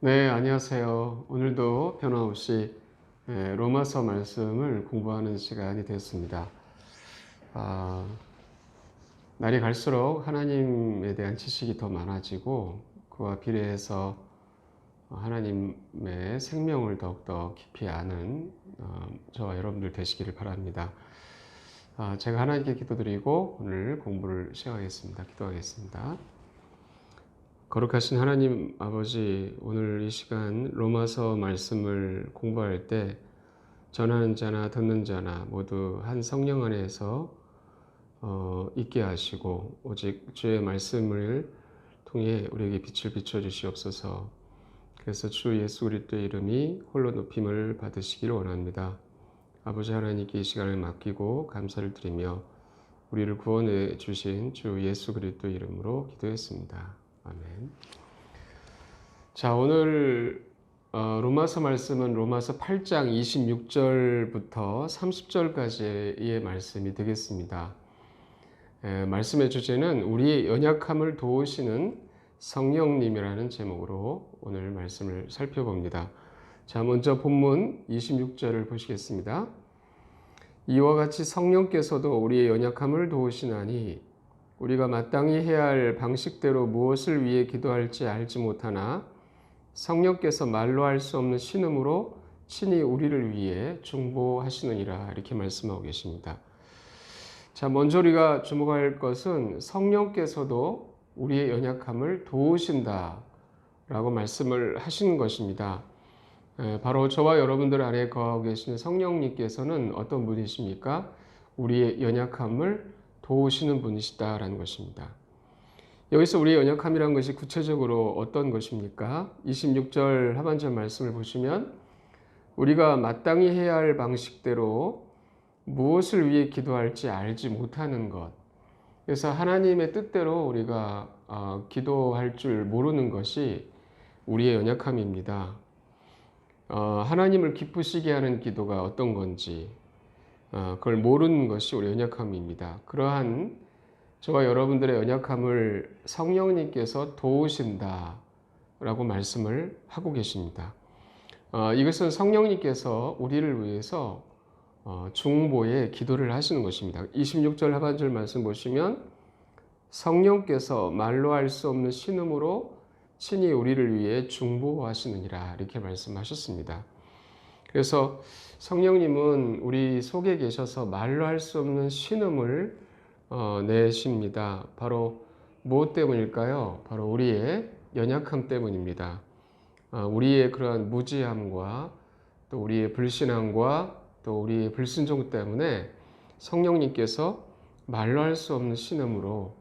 네, 안녕하세요. 오늘도 변함없이 예, 로마서 말씀을 공부하는 시간이 되었습니다. 아, 날이 갈수록 하나님에 대한 지식이 더 많아지고 그와 비례해서 하나님의 생명을 더욱더 깊이 아는 어, 저와 여러분들 되시기를 바랍니다. 아, 제가 하나님께 기도드리고 오늘 공부를 시작하겠습니다. 기도하겠습니다. 거룩하신 하나님 아버지, 오늘 이 시간 로마서 말씀을 공부할 때 전하는 자나 듣는 자나 모두 한 성령 안에서 어, 있게 하시고 오직 주의 말씀을 통해 우리에게 빛을 비춰 주시옵소서. 그래서 주 예수 그리스도의 이름이 홀로 높임을 받으시기를 원합니다. 아버지 하나님께 이 시간을 맡기고 감사를 드리며 우리를 구원해 주신 주 예수 그리스도 이름으로 기도했습니다. 아멘. 자, 오늘 어, 로마서 말씀은 로마서 8장 26절부터 30절까지의 말씀이 되겠습니다. 에, 말씀의 주제는 우리의 연약함을 도우시는 성령님이라는 제목으로 오늘 말씀을 살펴봅니다. 자, 먼저 본문 26절을 보시겠습니다. 이와 같이 성령께서도 우리의 연약함을 도우시나니 우리가 마땅히 해야 할 방식대로 무엇을 위해 기도할지 알지 못하나 성령께서 말로 할 수 없는 신음으로 친히 우리를 위해 중보하시느니라 이렇게 말씀하고 계십니다. 자, 먼저 우리가 주목할 것은 성령께서도 우리의 연약함을 도우신다 라고 말씀을 하신 것입니다. 바로 저와 여러분들 안에 거하고 계시는 성령님께서는 어떤 분이십니까? 우리의 연약함을 도우시는 분이시다라는 것입니다. 여기서 우리의 연약함이란 것이 구체적으로 어떤 것입니까? 26절 하반절 말씀을 보시면 우리가 마땅히 해야 할 방식대로 무엇을 위해 기도할지 알지 못하는 것. 그래서 하나님의 뜻대로 우리가 어, 기도할 줄 모르는 것이 우리의 연약함입니다. 어, 하나님을 기쁘시게 하는 기도가 어떤 건지, 어, 그걸 모르는 것이 우리 연약함입니다. 그러한 저와 여러분들의 연약함을 성령님께서 도우신다라고 말씀을 하고 계십니다. 어, 이것은 성령님께서 우리를 위해서 중보에 기도를 하시는 것입니다. 26절 하반절 말씀 보시면 성령께서 말로 할 수 없는 신음으로 친히 우리를 위해 중보하시느니라 이렇게 말씀하셨습니다. 그래서 성령님은 우리 속에 계셔서 말로 할 수 없는 신음을 어, 내십니다. 바로 무엇 때문일까요? 바로 우리의 연약함 때문입니다. 어, 우리의 그러한 무지함과 또 우리의 불신함과 또 우리의 불순종 때문에 성령님께서 말로 할 수 없는 신음으로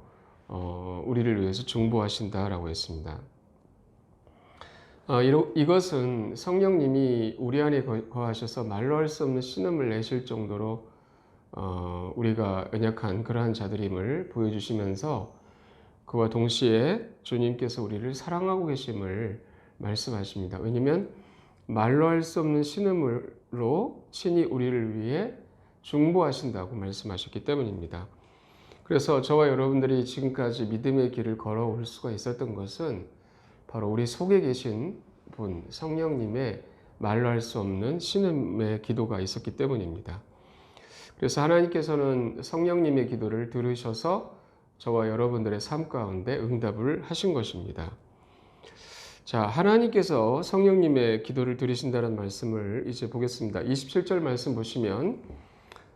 어, 우리를 위해서 중보하신다라고 했습니다. 어, 이것은 성령님이 우리 안에 거하셔서 말로 할 수 없는 신음을 내실 정도로 어, 우리가 연약한 그러한 자들임을 보여주시면서 그와 동시에 주님께서 우리를 사랑하고 계심을 말씀하십니다. 왜냐하면 말로 할 수 없는 신음으로 친히 우리를 위해 중보하신다고 말씀하셨기 때문입니다. 그래서 저와 여러분들이 지금까지 믿음의 길을 걸어올 수가 있었던 것은 바로 우리 속에 계신 분, 성령님의 말로 할 수 없는 신음의 기도가 있었기 때문입니다. 그래서 하나님께서는 성령님의 기도를 들으셔서 저와 여러분들의 삶 가운데 응답을 하신 것입니다. 자, 하나님께서 성령님의 기도를 들으신다는 말씀을 이제 보겠습니다. 27절 말씀 보시면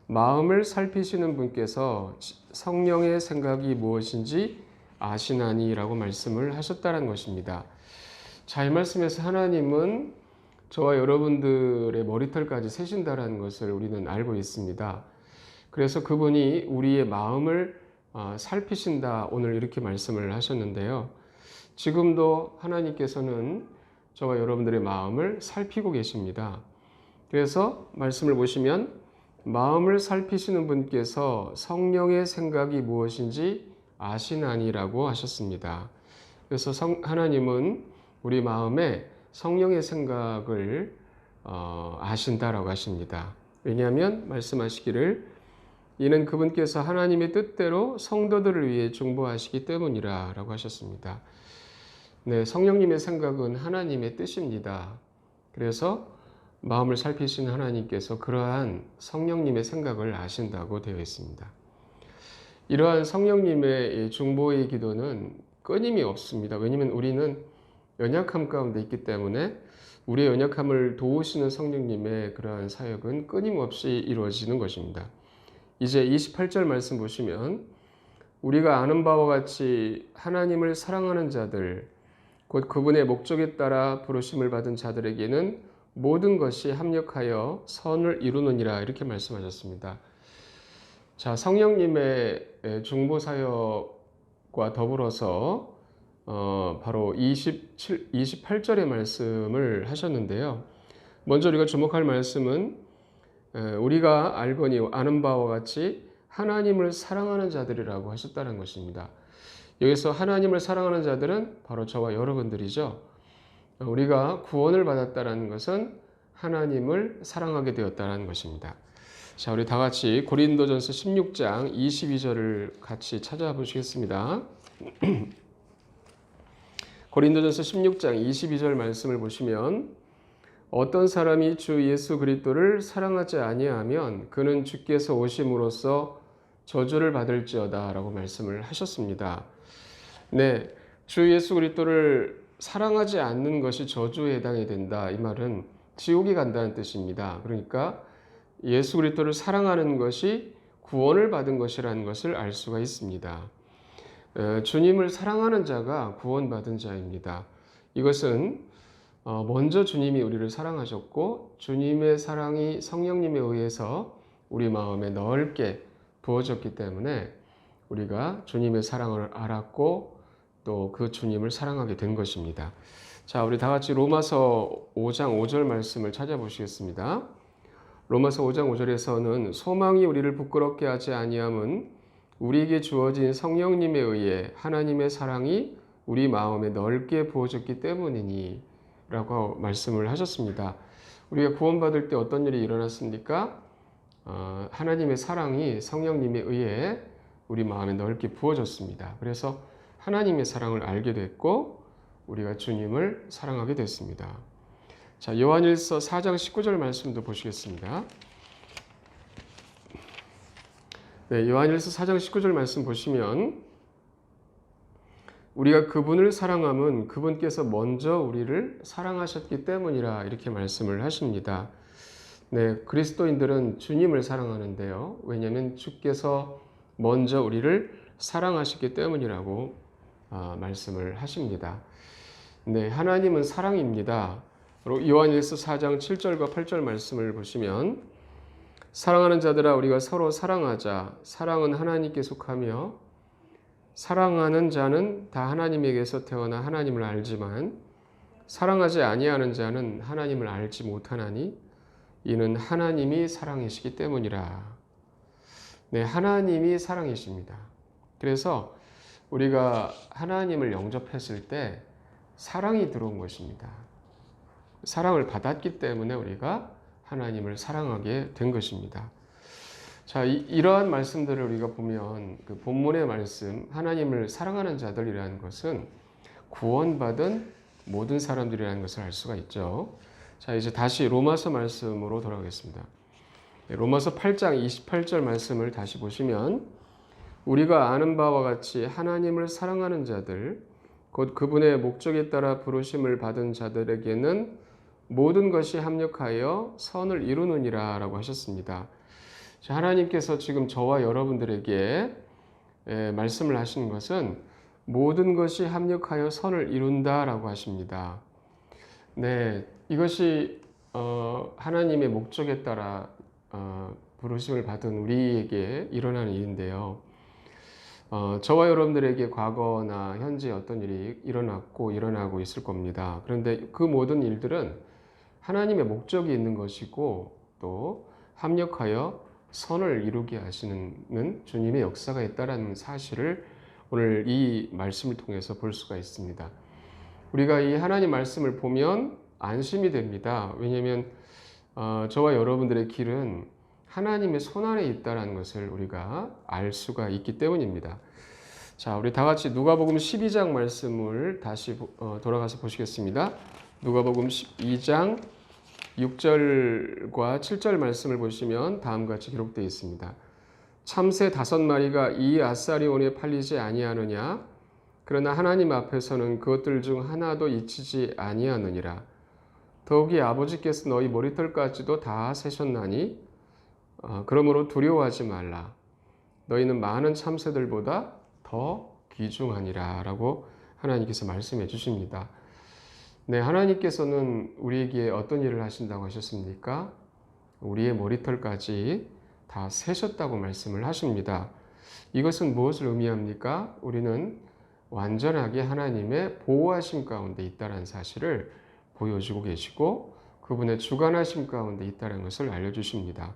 마음을 살피시는 분께서 성령의 생각이 무엇인지 아시나니라고 말씀을 하셨다는 것입니다. 자, 이 말씀에서 하나님은 저와 여러분들의 머리털까지 세신다라는 것을 우리는 알고 있습니다. 그래서 그분이 우리의 마음을 어, 살피신다 오늘 이렇게 말씀을 하셨는데요. 지금도 하나님께서는 저와 여러분들의 마음을 살피고 계십니다. 그래서 말씀을 보시면 마음을 살피시는 분께서 성령의 생각이 무엇인지 아시나니라고 하셨습니다. 그래서 성, 하나님은 우리 마음에 성령의 생각을 어, 아신다라고 하십니다. 왜냐하면 말씀하시기를 이는 그분께서 하나님의 뜻대로 성도들을 위해 중보하시기 때문이라 라고 하셨습니다. 네, 성령님의 생각은 하나님의 뜻입니다. 그래서 마음을 살피신 하나님께서 그러한 성령님의 생각을 아신다고 되어 있습니다. 이러한 성령님의 중보의 기도는 끊임이 없습니다. 왜냐하면 우리는 연약함 가운데 있기 때문에 우리의 연약함을 도우시는 성령님의 그러한 사역은 끊임없이 이루어지는 것입니다. 이제 28절 말씀 보시면 우리가 아는 바와 같이 하나님을 사랑하는 자들 곧 그분의 목적에 따라 부르심을 받은 자들에게는 모든 것이 합력하여 선을 이루느니라 이렇게 말씀하셨습니다. 자, 성령님의 중보 사역과 더불어서 어, 바로 27, 28절의 말씀을 하셨는데요. 먼저 우리가 주목할 말씀은 우리가 알거니 아는 바와 같이 하나님을 사랑하는 자들이라고 하셨다는 것입니다. 여기서 하나님을 사랑하는 자들은 바로 저와 여러분들이죠. 우리가 구원을 받았다는 것은 하나님을 사랑하게 되었다는 것입니다. 자, 우리 다 같이 고린도전서 16장 22절을 같이 찾아보시겠습니다. 고린도전서 16장 22절 말씀을 보시면 어떤 사람이 주 예수 그리스도를 사랑하지 아니하면 그는 주께서 오심으로써 저주를 받을지어다라고 말씀을 하셨습니다. 네, 주 예수 그리스도를 사랑하지 않는 것이 저주에 해당이 된다. 이 말은 지옥이 간다는 뜻입니다. 그러니까 예수 그리스도를 사랑하는 것이 구원을 받은 것이라는 것을 알 수가 있습니다. 주님을 사랑하는 자가 구원받은 자입니다. 이것은 어, 먼저 주님이 우리를 사랑하셨고 주님의 사랑이 성령님에 의해서 우리 마음에 넓게 부어졌기 때문에 우리가 주님의 사랑을 알았고 또 그 주님을 사랑하게 된 것입니다. 자, 우리 다 같이 로마서 5장 5절 말씀을 찾아보시겠습니다. 로마서 5장 5절에서는 소망이 우리를 부끄럽게 하지 아니함은 우리에게 주어진 성령님에 의해 하나님의 사랑이 우리 마음에 넓게 부어졌기 때문이니 라고 말씀을 하셨습니다. 우리가 구원받을 때 어떤 일이 일어났습니까? 어, 하나님의 사랑이 성령님에 의해 우리 마음에 넓게 부어졌습니다. 그래서 하나님의 사랑을 알게 됐고 우리가 주님을 사랑하게 됐습니다. 자, 요한일서 4장 19절 말씀도 보시겠습니다. 네, 요한일서 4장 19절 말씀 보시면 우리가 그분을 사랑함은 그분께서 먼저 우리를 사랑하셨기 때문이라 이렇게 말씀을 하십니다. 네, 그리스도인들은 주님을 사랑하는데요. 왜냐하면 주께서 먼저 우리를 사랑하셨기 때문이라고 어, 말씀을 하십니다. 네, 하나님은 사랑입니다. 요한일서 4장 7절과 8절 말씀을 보시면 사랑하는 자들아 우리가 서로 사랑하자. 사랑은 하나님께 속하며 사랑하는 자는 다 하나님에게서 태어나 하나님을 알지만 사랑하지 아니하는 자는 하나님을 알지 못하나니 이는 하나님이 사랑이시기 때문이라. 네, 하나님이 사랑이십니다. 그래서 우리가 하나님을 영접했을 때 사랑이 들어온 것입니다. 사랑을 받았기 때문에 우리가 하나님을 사랑하게 된 것입니다. 자, 이, 러한 말씀들을 우리가 보면 그 본문의 말씀, 하나님을 사랑하는 자들이라는 것은 구원받은 모든 사람들이라는 것을 알 수가 있죠. 자, 이제 다시 로마서 말씀으로 돌아가겠습니다. 네, 로마서 8장 28절 말씀을 다시 보시면 우리가 아는 바와 같이 하나님을 사랑하는 자들, 곧 그분의 목적에 따라 부르심을 받은 자들에게는 모든 것이 합력하여 선을 이루느니라 라고 하셨습니다. 하나님께서 지금 저와 여러분들에게 말씀을 하시는 것은 모든 것이 합력하여 선을 이룬다 라고 하십니다. 네, 이것이 어, 하나님의 목적에 따라 어, 부르심을 받은 우리에게 일어나는 일인데요. 어, 저와 여러분들에게 과거나 현재 어떤 일이 일어났고 일어나고 있을 겁니다. 그런데 그 모든 일들은 하나님의 목적이 있는 것이고 또 합력하여 선을 이루게 하시는 주님의 역사가 있다라는 사실을 오늘 이 말씀을 통해서 볼 수가 있습니다. 우리가 이 하나님 말씀을 보면 안심이 됩니다. 왜냐하면 어, 저와 여러분들의 길은 하나님의 손 안에 있다라는 것을 우리가 알 수가 있기 때문입니다. 자, 우리 다 같이 누가복음 12장 말씀을 다시 보- 어, 돌아가서 보시겠습니다. 누가복음 12장 6절과 7절 말씀을 보시면 다음과 같이 기록되어 있습니다. 참새 다섯 마리가 이 아사리온에 팔리지 아니하느냐? 그러나 하나님 앞에서는 그것들 중 하나도 잊히지 아니하느니라. 더욱이 아버지께서 너희 머리털까지도 다 세셨나니 어, 그러므로 두려워하지 말라. 너희는 많은 참새들보다 더 귀중하니라라고 하나님께서 말씀해 주십니다. 네, 하나님께서는 우리에게 어떤 일을 하신다고 하셨습니까? 우리의 머리털까지 다 세셨다고 말씀을 하십니다. 이것은 무엇을 의미합니까? 우리는 완전하게 하나님의 보호하심 가운데 있다는 사실을 보여주고 계시고 그분의 주관하심 가운데 있다는 것을 알려주십니다.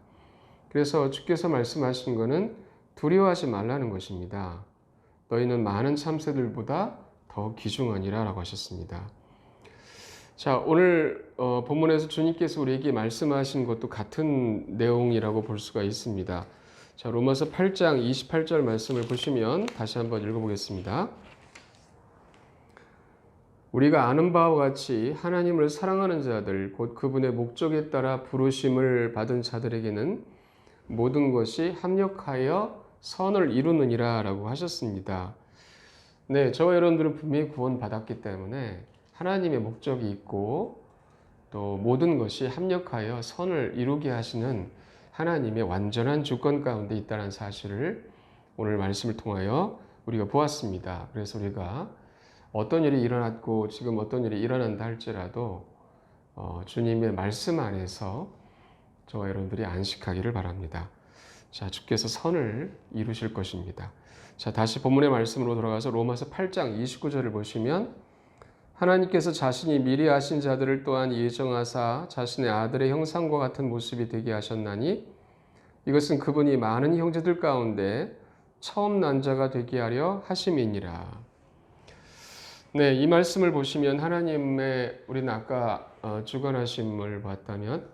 그래서 주께서 말씀하신 것은 두려워하지 말라는 것입니다. 너희는 많은 참새들보다 더 귀중하니라 라고 하셨습니다. 자, 오늘 어, 본문에서 주님께서 우리에게 말씀하신 것도 같은 내용이라고 볼 수가 있습니다. 자, 로마서 8장 28절 말씀을 보시면 다시 한번 읽어보겠습니다. 우리가 아는 바와 같이 하나님을 사랑하는 자들, 곧 그분의 목적에 따라 부르심을 받은 자들에게는 모든 것이 합력하여 선을 이루느니라 라고 하셨습니다. 네, 저와 여러분들은 분명히 구원받았기 때문에 하나님의 목적이 있고 또 모든 것이 합력하여 선을 이루게 하시는 하나님의 완전한 주권 가운데 있다는 사실을 오늘 말씀을 통하여 우리가 보았습니다. 그래서 우리가 어떤 일이 일어났고 지금 어떤 일이 일어난다 할지라도 어, 주님의 말씀 안에서 저와 여러분들이 안식하기를 바랍니다. 자, 주께서 선을 이루실 것입니다. 자, 다시 본문의 말씀으로 돌아가서 로마서 8장 29절을 보시면 하나님께서 자신이 미리 하신 자들을 또한 예정하사 자신의 아들의 형상과 같은 모습이 되게 하셨나니 이것은 그분이 많은 형제들 가운데 처음 난 자가 되게 하려 하심이니라. 네, 이 말씀을 보시면 하나님의 우리는 아까 어, 주관하심을 봤다면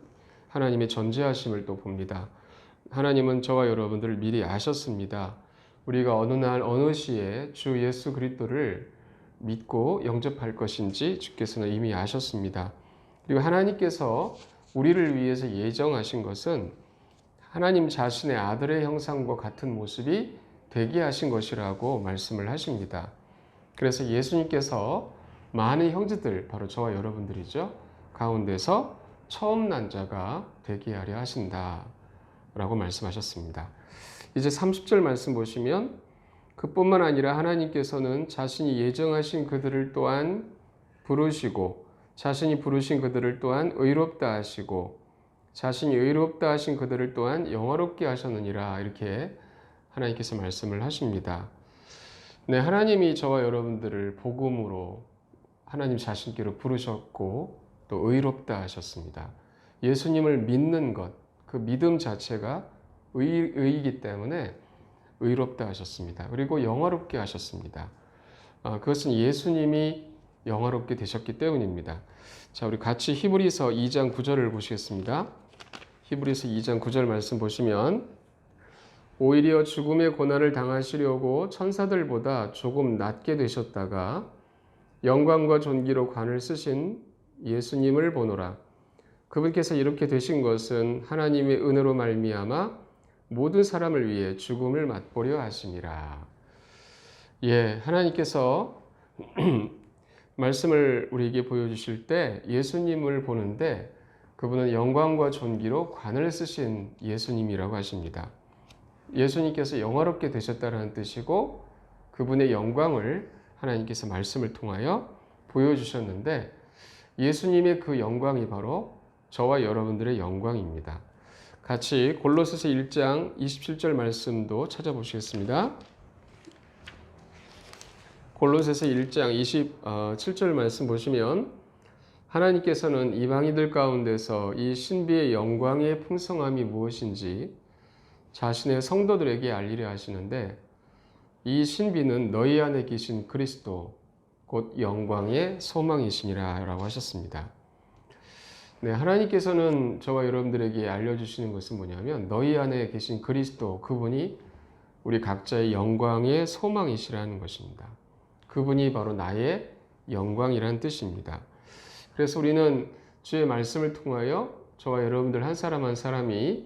하나님의 전제하심을 또 봅니다. 하나님은 저와 여러분들을 미리 아셨습니다. 우리가 어느 날 어느 시에 주 예수 그리스도를 믿고 영접할 것인지 주께서는 이미 아셨습니다. 그리고 하나님께서 우리를 위해서 예정하신 것은 하나님 자신의 아들의 형상과 같은 모습이 되게 하신 것이라고 말씀을 하십니다. 그래서 예수님께서 많은 형제들, 바로 저와 여러분들이죠. 가운데서 처음 난 자가 되게 하려 하신다. 라고 말씀하셨습니다. 이제 30절 말씀 보시면 그뿐만 아니라 하나님께서는 자신이 예정하신 그들을 또한 부르시고 자신이 부르신 그들을 또한 의롭다 하시고 자신이 의롭다 하신 그들을 또한 영화롭게 하셨느니라 이렇게 하나님께서 말씀을 하십니다. 네, 하나님이 저와 여러분들을 복음으로 하나님 자신께로 부르셨고 또 의롭다 하셨습니다. 예수님을 믿는 것, 그 믿음 자체가 의, 의이기 때문에 의롭다 하셨습니다. 그리고 영화롭게 하셨습니다. 아, 그것은 예수님이 영화롭게 되셨기 때문입니다. 자, 우리 같이 히브리서 2장 9절을 보시겠습니다. 히브리서 2장 9절 말씀 보시면 오히려 죽음의 고난을 당하시려고 천사들보다 조금 낮게 되셨다가 영광과 존귀로 관을 쓰신 예수님을 보노라. 그분께서 이렇게 되신 것은 하나님의 은혜로 말미암아 모든 사람을 위해 죽음을 맛보려 하심이라. 예, 하나님께서 말씀을 우리에게 보여주실 때 예수님을 보는데 그분은 영광과 존귀로 관을 쓰신 예수님이라고 하십니다. 예수님께서 영화롭게 되셨다는 뜻이고 그분의 영광을 하나님께서 말씀을 통하여 보여주셨는데 예수님의 그 영광이 바로 저와 여러분들의 영광입니다. 같이 골로새서 1장 27절 말씀도 찾아보시겠습니다. 골로새서 1장 27절 말씀 보시면 하나님께서는 이방인들 가운데서 이 신비의 영광의 풍성함이 무엇인지 자신의 성도들에게 알리려 하시는데 이 신비는 너희 안에 계신 그리스도 곧 영광의 소망이시니라 라고 하셨습니다. 네, 하나님께서는 저와 여러분들에게 알려주시는 것은 뭐냐면 너희 안에 계신 그리스도 그분이 우리 각자의 영광의 소망이시라는 것입니다. 그분이 바로 나의 영광이라는 뜻입니다. 그래서 우리는 주의 말씀을 통하여 저와 여러분들 한 사람 한 사람이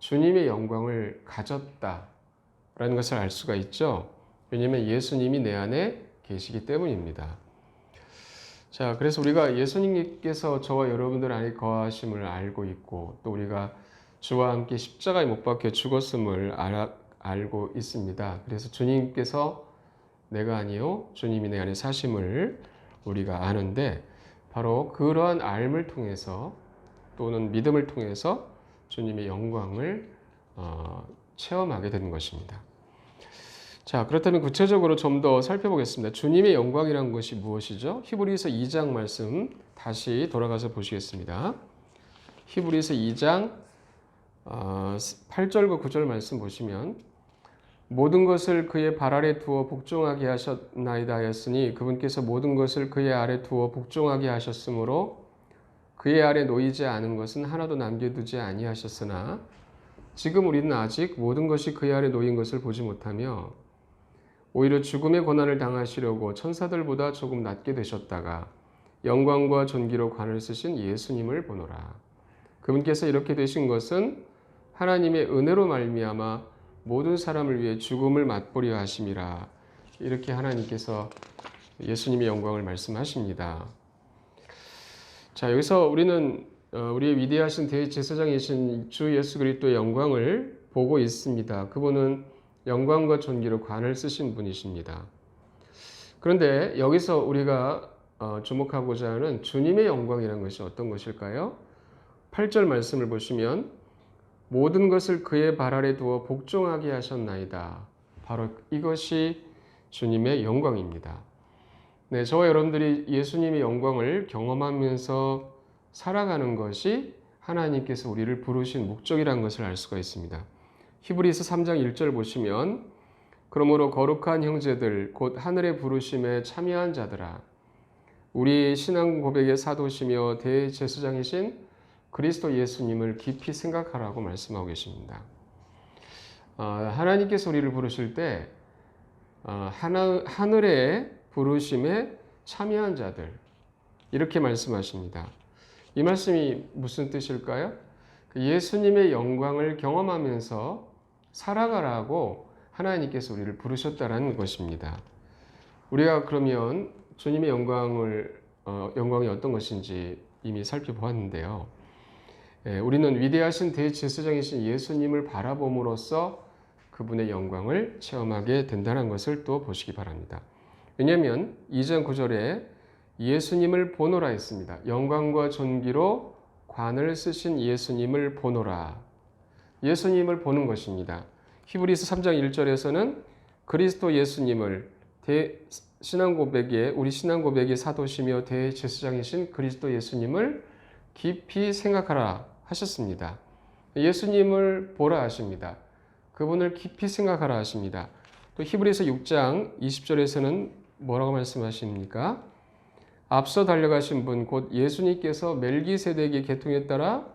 주님의 영광을 가졌다라는 것을 알 수가 있죠. 왜냐하면 예수님이 내 안에 계시기 때문입니다. 자, 그래서 우리가 예수님께서 저와 여러분들 안에 거하심을 알고 있고 또 우리가 주와 함께 십자가에 못 박혀 죽었음을 알아, 알고 있습니다. 그래서 주님께서 내가 아니요 주님이 내 안에 사심을 우리가 아는데 바로 그러한 알을 통해서 또는 믿음을 통해서 주님의 영광을 어, 체험하게 되는 것입니다. 자, 그렇다면 구체적으로 좀 더 살펴보겠습니다. 주님의 영광이란 것이 무엇이죠? 히브리서 2장 말씀 다시 돌아가서 보시겠습니다. 히브리서 2장 8절과 9절 말씀 보시면 모든 것을 그의 발 아래 두어 복종하게 하셨나이다 하였으니 그분께서 모든 것을 그의 아래 두어 복종하게 하셨으므로 그의 아래 놓이지 않은 것은 하나도 남겨두지 아니하셨으나 지금 우리는 아직 모든 것이 그의 아래 놓인 것을 보지 못하며 오히려 죽음의 고난을 당하시려고 천사들보다 조금 낮게 되셨다가 영광과 존귀로 관을 쓰신 예수님을 보노라. 그분께서 이렇게 되신 것은 하나님의 은혜로 말미암아 모든 사람을 위해 죽음을 맛보려 하심이라. 이렇게 하나님께서 예수님의 영광을 말씀하십니다. 자, 여기서 우리는 어, 우리의 위대하신 대제사장이신 주 예수 그리스도의 영광을 보고 있습니다. 그분은 영광과 존귀로 관을 쓰신 분이십니다. 그런데 여기서 우리가 어, 주목하고자 하는 주님의 영광이라는 것이 어떤 것일까요? 8절 말씀을 보시면 모든 것을 그의 발 아래 두어 복종하게 하셨나이다. 바로 이것이 주님의 영광입니다. 네, 저와 여러분들이 예수님의 영광을 경험하면서 살아가는 것이 하나님께서 우리를 부르신 목적이라는 것을 알 수가 있습니다. 히브리서 3장 1절 보시면 그러므로 거룩한 형제들 곧 하늘의 부르심에 참여한 자들아 우리 신앙 고백의 사도시며 대제사장이신 그리스도 예수님을 깊이 생각하라고 말씀하고 계십니다. 어, 하나님께서 우리를 부르실 때 어, 하나, 하늘의 부르심에 참여한 자들 이렇게 말씀하십니다. 이 말씀이 무슨 뜻일까요? 그 예수님의 영광을 경험하면서 살아가라고 하나님께서 우리를 부르셨다라는 것입니다. 우리가 그러면 주님의 영광을 어, 영광이 어떤 것인지 이미 살펴보았는데요. 예, 우리는 위대하신 대제사장이신 예수님을 바라봄으로써 그분의 영광을 체험하게 된다는 것을 또 보시기 바랍니다. 왜냐하면 2장 9절에 예수님을 보노라 했습니다. 영광과 존귀로 관을 쓰신 예수님을 보노라. 예수님을 보는 것입니다. 히브리서 3장 1절에서는 그리스도 예수님을 대 신앙 고백에 우리 신앙 고백의 사도시며 대제사장이신 그리스도 예수님을 깊이 생각하라 하셨습니다. 예수님을 보라 하십니다. 그분을 깊이 생각하라 하십니다. 또 히브리서 6장 20절에서는 뭐라고 말씀하십니까? 앞서 달려가신 분 곧 예수님께서 멜기세덱의 계통에 따라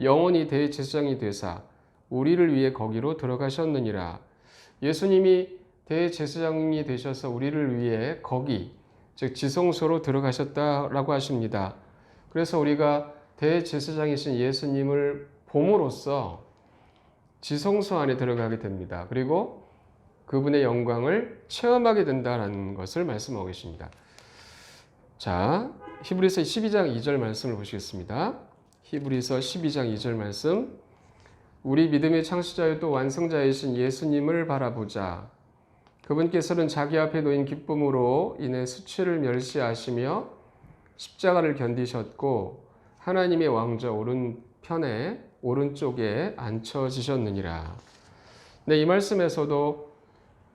영원히 대제사장이 되사 우리를 위해 거기로 들어가셨느니라. 예수님이 대제사장이 되셔서 우리를 위해 거기 즉 지성소로 들어가셨다라고 하십니다. 그래서 우리가 대제사장이신 예수님을 봄으로써 지성소 안에 들어가게 됩니다. 그리고 그분의 영광을 체험하게 된다는 것을 말씀하고 계십니다. 자, 히브리서 12장 2절 말씀을 보시겠습니다. 히브리서 12장 2절 말씀. 우리 믿음의 창시자요 또 완성자이신 예수님을 바라보자. 그분께서는 자기 앞에 놓인 기쁨으로 인해 수치를 멸시하시며 십자가를 견디셨고 하나님의 왕좌 오른편에 오른쪽에 앉혀지셨느니라. 네, 이 말씀에서도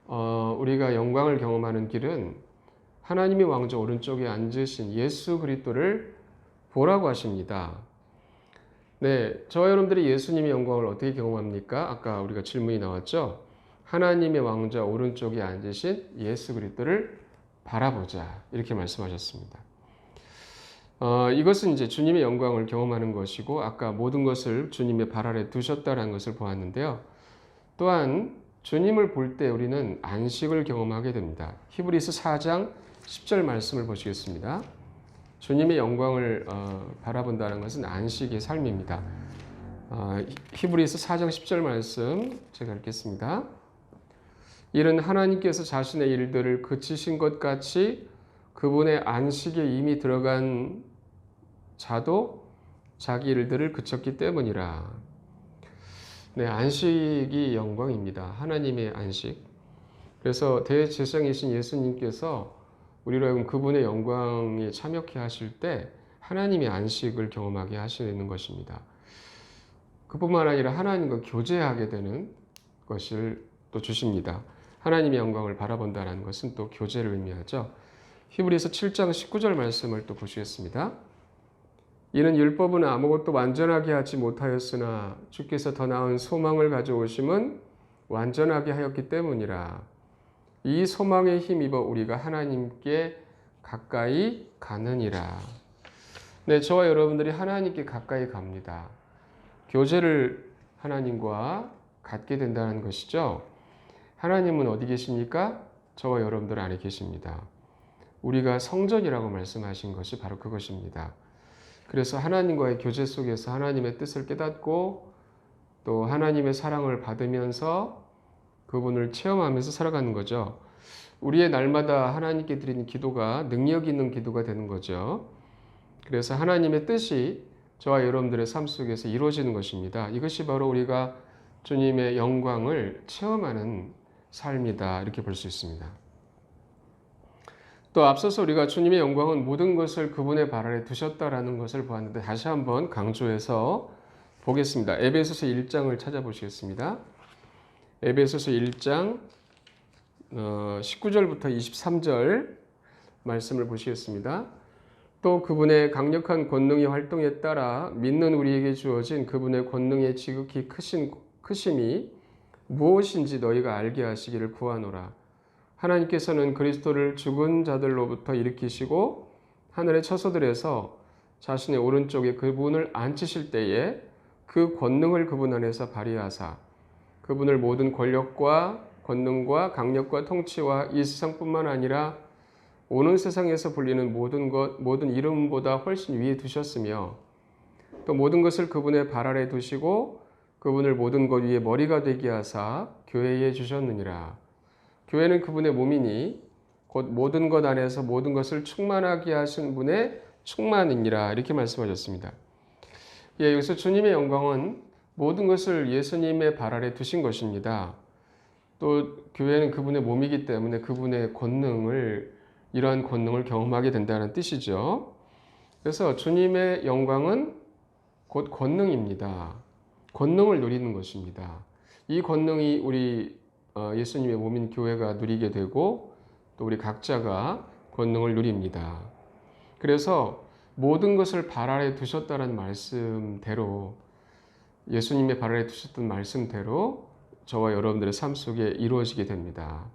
어, 우리가 영광을 경험하는 길은 하나님의 왕좌 오른쪽에 앉으신 예수 그리스도를 보라고 하십니다. 네, 저와 여러분들이 예수님의 영광을 어떻게 경험합니까? 아까 우리가 질문이 나왔죠. 하나님의 왕좌 오른쪽에 앉으신 예수 그리스도를 바라보자 이렇게 말씀하셨습니다. 어, 이것은 이제 주님의 영광을 경험하는 것이고 아까 모든 것을 주님의 발 아래 두셨다라는 것을 보았는데요. 또한 주님을 볼 때 우리는 안식을 경험하게 됩니다. 히브리스 4장 10절 말씀을 보시겠습니다. 주님의 영광을 어, 바라본다는 것은 안식의 삶입니다. 어, 히브리스 4장 10절 말씀 제가 읽겠습니다. 이는 하나님께서 자신의 일들을 그치신 것 같이 그분의 안식에 이미 들어간 자도 자기 일들을 그쳤기 때문이라. 네, 안식이 영광입니다. 하나님의 안식. 그래서 대제사장이신 예수님께서 우리로 하여금 그분의 영광에 참여케 하실 때 하나님의 안식을 경험하게 하시는 것입니다. 그뿐만 아니라 하나님과 교제하게 되는 것을 또 주십니다. 하나님의 영광을 바라본다는 것은 또 교제를 의미하죠. 히브리서 7장 19절 말씀을 또 보시겠습니다. 이는 율법은 아무것도 완전하게 하지 못하였으나 주께서 더 나은 소망을 가져오심은 완전하게 하였기 때문이라. 이 소망에 힘입어 우리가 하나님께 가까이 가느니라. 네, 저와 여러분들이 하나님께 가까이 갑니다. 교제를 하나님과 갖게 된다는 것이죠. 하나님은 어디 계십니까? 저와 여러분들 안에 계십니다. 우리가 성전이라고 말씀하신 것이 바로 그것입니다. 그래서 하나님과의 교제 속에서 하나님의 뜻을 깨닫고 또 하나님의 사랑을 받으면서 그분을 체험하면서 살아가는 거죠. 우리의 날마다 하나님께 드리는 기도가 능력 있는 기도가 되는 거죠. 그래서 하나님의 뜻이 저와 여러분들의 삶 속에서 이루어지는 것입니다. 이것이 바로 우리가 주님의 영광을 체험하는 삶이다. 이렇게 볼 수 있습니다. 또 앞서서 우리가 주님의 영광은 모든 것을 그분의 발 아래 두셨다라는 것을 보았는데 다시 한번 강조해서 보겠습니다. 에베소서 1장을 찾아보시겠습니다. 에베소서 1장 19절부터 어, 23절 말씀을 보시겠습니다. 또 그분의 강력한 권능의 활동에 따라 믿는 우리에게 주어진 그분의 권능의 지극히 크신 크심이 무엇인지 너희가 알게 하시기를 구하노라. 하나님께서는 그리스도를 죽은 자들로부터 일으키시고 하늘의 처소들에서 자신의 오른쪽에 그분을 앉히실 때에 그 권능을 그분 안에서 발휘하사 그분을 모든 권력과 권능과 강력과 통치와 이 세상뿐만 아니라 오는 세상에서 불리는 모든 것 모든 이름보다 훨씬 위에 두셨으며 또 모든 것을 그분의 발 아래 두시고 그분을 모든 것 위에 머리가 되게 하사 교회에 주셨느니라. 교회는 그분의 몸이니 곧 모든 것 안에서 모든 것을 충만하게 하신 분의 충만이니라 이렇게 말씀하셨습니다. 예, 여기서 주님의 영광은 모든 것을 예수님의 발 아래 두신 것입니다. 또 교회는 그분의 몸이기 때문에 그분의 권능을 이러한 권능을 경험하게 된다는 뜻이죠. 그래서 주님의 영광은 곧 권능입니다. 권능을 누리는 것입니다. 이 권능이 우리 어, 예수님의 몸인 교회가 누리게 되고 또 우리 각자가 권능을 누립니다. 그래서 모든 것을 발 아래 두셨다는 말씀대로 예수님의 발 아래 두셨던 말씀대로 저와 여러분들의 삶 속에 이루어지게 됩니다.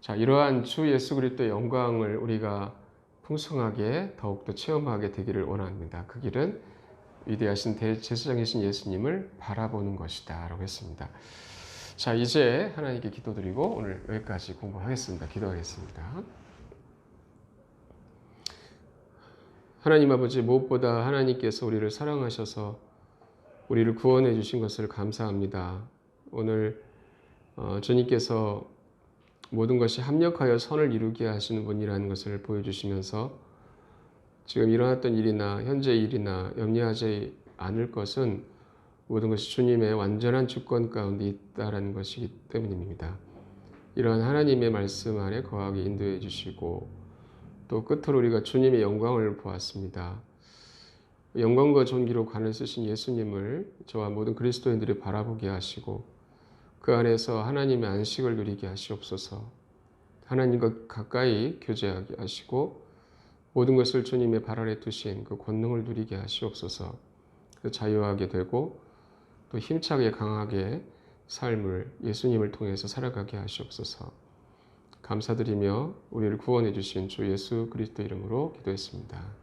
자, 이러한 주 예수 그리스도의 영광을 우리가 풍성하게 더욱더 체험하게 되기를 원합니다. 그 길은 위대하신 대제사장이신 예수님을 바라보는 것이다 라고 했습니다. 자, 이제 하나님께 기도드리고 오늘 여기까지 공부하겠습니다. 기도하겠습니다. 하나님 아버지 무엇보다 하나님께서 우리를 사랑하셔서 우리를 구원해 주신 것을 감사합니다. 오늘 어, 주님께서 모든 것이 합력하여 선을 이루게 하시는 분이라는 것을 보여주시면서 지금 일어났던 일이나 현재 일이나 염려하지 않을 것은 모든 것이 주님의 완전한 주권 가운데 있다라는 것이기 때문입니다. 이러한 하나님의 말씀 안에 거하게 인도해 주시고 또 끝으로 우리가 주님의 영광을 보았습니다. 영광과 존귀로 관을 쓰신 예수님을 저와 모든 그리스도인들이 바라보게 하시고 그 안에서 하나님의 안식을 누리게 하시옵소서. 하나님과 가까이 교제하게 하시고 모든 것을 주님의 발 아래 두신 그 권능을 누리게 하시옵소서. 그 자유하게 되고 또 힘차게 강하게 삶을 예수님을 통해서 살아가게 하시옵소서. 감사드리며 우리를 구원해 주신 주 예수 그리스도 이름으로 기도했습니다.